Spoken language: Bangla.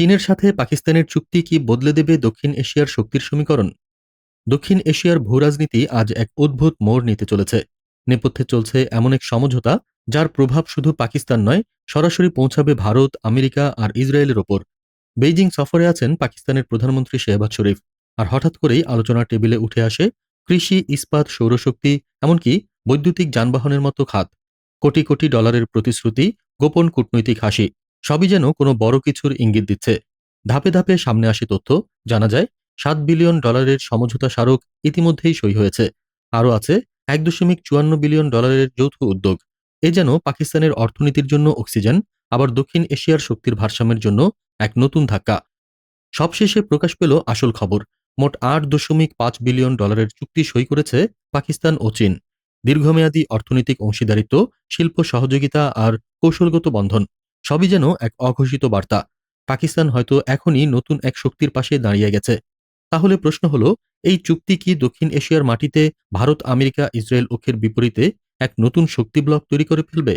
চীনের সাথে পাকিস্তানের চুক্তি কি বদলে দেবে দক্ষিণ এশিয়ার শক্তির সমীকরণ? দক্ষিণ এশিয়ার ভূরাজনীতি আজ এক অদ্ভুত মোড় নিতে চলেছে। নেপথ্যে চলছে এমন এক সমঝোতা, যার প্রভাব শুধু পাকিস্তান নয়, সরাসরি পৌঁছাবে ভারত, আমেরিকা আর ইসরায়েলের ওপর। বেইজিং সফরে আছেন পাকিস্তানের প্রধানমন্ত্রী শেহবাজ শরীফ। আর হঠাৎ করেই আলোচনার টেবিলে উঠে আসে কৃষি, ইস্পাত, সৌরশক্তি, এমনকি বৈদ্যুতিক যানবাহনের মতো খাত। কোটি কোটি ডলারের প্রতিশ্রুতি, গোপন কূটনৈতিক হাসি। সবই যেন কোনো বড় কিছুর ইঙ্গিত দিচ্ছে। ধাপে ধাপে সামনে আসে তথ্য, জানা যায় সাত বিলিয়ন ডলারের সমঝোতা স্মারক ইতিমধ্যেই সই হয়েছে। আরও আছে, এক দশমিক চুয়ান্ন বিলিয়ন ডলারের যৌথ উদ্যোগ। এ যেন পাকিস্তানের অর্থনীতির জন্য অক্সিজেন, আবার দক্ষিণ এশিয়ার শক্তির ভারসাম্যের জন্য এক নতুন ধাক্কা। সবশেষে প্রকাশ পেল আসল খবর, মোট আট দশমিক পাঁচ বিলিয়ন ডলারের চুক্তি সই করেছে পাকিস্তান ও চীন। দীর্ঘমেয়াদী অর্থনৈতিক অংশীদারিত্ব, শিল্প সহযোগিতা আর কৌশলগত বন্ধন। সবই যেন এক অঘোষিত বার্তা। পাকিস্তান হয়তো এখনই নতুন এক শক্তির পাশে দাঁড়িয়ে গেছে। তাহলে প্রশ্ন হলো, এই চুক্তি কি দক্ষিণ এশিয়ার মাটিতে ভারত, আমেরিকা, ইসরায়েল অক্ষের বিপরীতে এক নতুন শক্তি ব্লক তৈরি করে ফেলবে?